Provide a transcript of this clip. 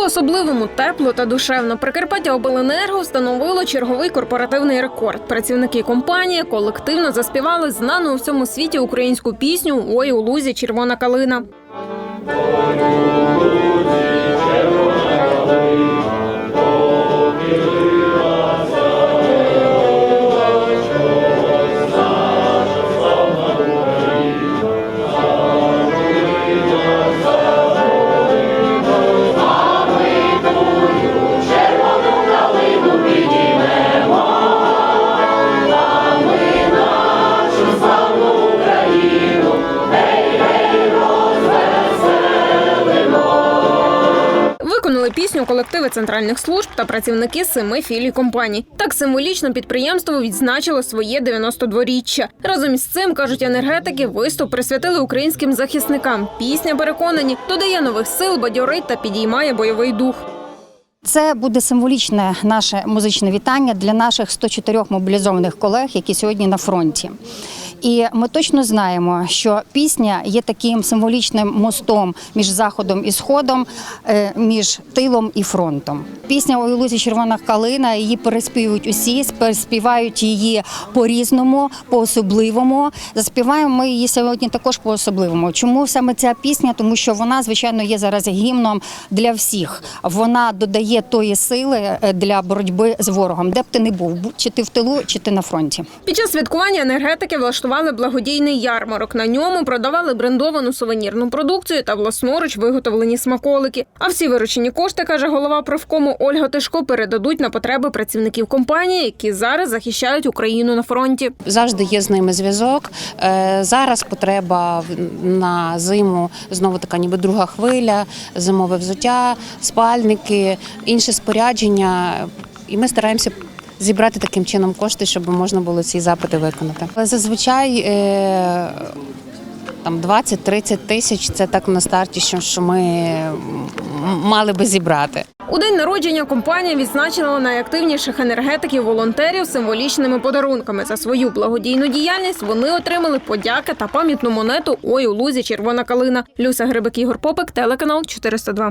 По-особливому тепло та душевно Прикарпаття Обленерго встановило черговий корпоративний рекорд. Працівники компанії колективно заспівали знану у всьому світі українську пісню Ой у лузі червона калина. Пісню колективи центральних служб та працівники семи філій компаній. Так символічно підприємство відзначило своє 92-річчя. Разом із цим кажуть енергетики, виступ присвятили українським захисникам. Пісня переконані додає нових сил, бадьорить та підіймає бойовий дух. Це буде символічне наше музичне вітання для наших 104 мобілізованих колег, які сьогодні на фронті. І ми точно знаємо, що пісня є таким символічним мостом між заходом і сходом, е, між тилом і фронтом. Пісня «Ой, у лузі червона калина її переспівують усі, переспівають її по-різному, по-особливому. Заспіваємо ми її сьогодні також по-особливому. Чому саме ця пісня? Тому що вона, звичайно, є зараз гімном для всіх. Вона додає тої сили е, для боротьби з ворогом, де б ти не був, чи ти в тилу, чи ти на фронті. Під час святкування енергетики влаштували благодійний ярмарок. На ньому продавали брендовану сувенірну продукцію та власноруч виготовлені смаколики. А всі виручені кошти, каже голова профкому Ольга Тишко, передадуть на потреби працівників компанії, які зараз захищають Україну на фронті. завжди є з ними зв'язок. Е, Зараз потреба на зиму знову така, ніби друга хвиля, зимове взуття, спальники, інше спорядження. І ми стараємося. Зібрати таким чином кошти, щоб можна було ці запити виконати. Але Зазвичай е, там 20-30 тисяч це так на старті, що, ми мали би зібрати. У день народження компанія відзначила найактивніших енергетиків волонтерів символічними подарунками. За свою благодійну діяльність вони отримали подяки та пам'ятну монету Ой у лузі червона калина. Люся Грибик Ігор Попик, телеканал 402.